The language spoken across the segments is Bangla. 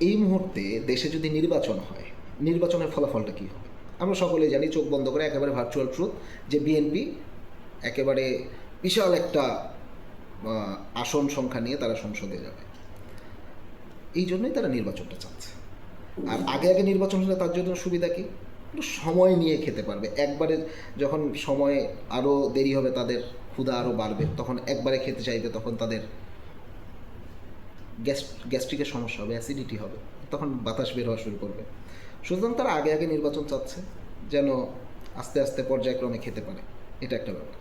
এই মুহূর্তে দেশে যদি নির্বাচন হয়, নির্বাচনের ফলাফলটা কী হবে? আমরা সকলে জানি চোখ বন্ধ করে একেবারে ভার্চুয়াল ট্রুথ যে বিএনপি একেবারে বিশাল একটা আসন সংখ্যা নিয়ে তারা সংসদে যাবে। এই জন্যই তারা নির্বাচনটা চাচ্ছে। আর আগে আগে নির্বাচন হলে তার জন্য সুবিধা কি? সময় নিয়ে খেতে পারবে। একবারে যখন সময় আরও দেরি হবে, তাদের ক্ষুধা আরও বাড়বে, তখন একবারে খেতে চাইবে, তখন তাদের গ্যাস, গ্যাস্ট্রিকের সমস্যা হবে অ্যাসিডিটি হবে, তখন বাতাস বের হওয়া শুরু করবে। সুতরাং তারা আগে আগে নির্বাচন চাচ্ছে যেন আস্তে আস্তে পর্যায়ক্রমে খেতে পারে, এটা একটা ব্যাপার।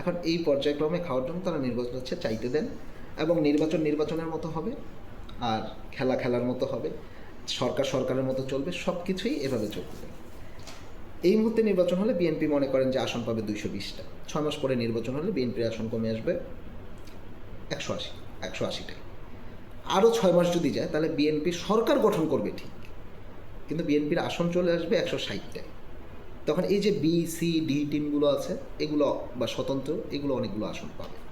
এখন এই পর্যায়ক্রমে খাওয়ার জন্য তারা নির্বাচন হচ্ছে, চাইতে দেন এবং নির্বাচন নির্বাচনের মতো হবে আর খেলা খেলার মতো হবে, সরকার সরকারের মতো চলবে সব কিছুই এভাবে চলবে। এই মুহূর্তে নির্বাচন হলে বিএনপি মনে করেন যে আসন পাবে দুইশো বিশটা। ছয় মাস পরে নির্বাচন হলে বিএনপির আসন কমে আসবে একশো আশি, একশো আশিটাই। আরও ছয় মাস যদি যায়, তাহলে বিএনপি সরকার গঠন করবে ঠিক। কিন্তু বিএনপির আসন চলে আসবে একশো ষাটটায়। তখন এই যে বি সি ডি টিমগুলো আছে, এগুলো বা স্বতন্ত্র, এগুলো অনেকগুলো আসন পাবে।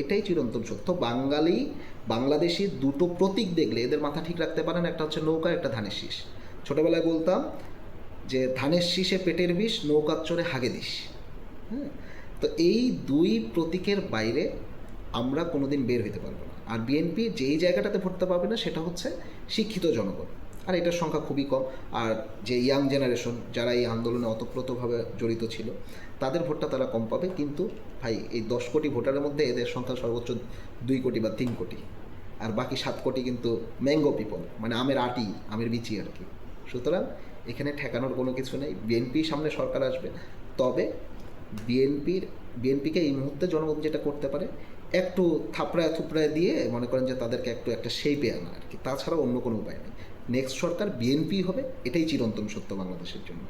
এটাই চিরন্তন সত্য। বাঙালি, বাংলাদেশি দুটো প্রতীক দেখলে এদের মাথা ঠিক রাখতে পারেন, একটা হচ্ছে নৌকা, একটা ধানের শীষ। ছোটোবেলায় বলতাম যে, ধানের শীষে পেটের বিষ, নৌকার চড়ে হাগে দিস। হ্যাঁ? তো এই দুই প্রতীকের বাইরে আমরা কোনোদিন বের হতে পারব না। আর বিএনপি যেই জায়গাটাতে ভোটতে পারবে না, সেটা হচ্ছে শিক্ষিত জনগণ। আর এটার সংখ্যা খুবই কম। আর যে ইয়াং জেনারেশন যারা এই আন্দোলনে অতপ্রতভাবে জড়িত ছিল, তাদের ভোটটা তারা কম পাবে। কিন্তু ভাই, এই দশ কোটি ভোটারের মধ্যে এদের সংখ্যা সর্বোচ্চ দুই কোটি বা তিন কোটি। আর বাকি সাত কোটি কিন্তু ম্যাঙ্গো পিপল মানে আমের আটি, আমের বিচি আর কি। সুতরাং এখানে ঠেকানোর কোনো কিছু নেই। বিএনপি সামনে সরকার আসবে। তবে বিএনপির বিএনপিকে এই মুহূর্তে জনগণ যেটা করতে পারে একটু থাপড়ায় থুপড়ায় দিয়ে মনে করেন যে তাদেরকে একটু একটা শেপে আনা আর কি তাছাড়া অন্য কোনো উপায় নেই। নেক্সট সরকার বিএনপি হবে, এটাই চিরন্তন সত্য বাংলাদেশের জন্য।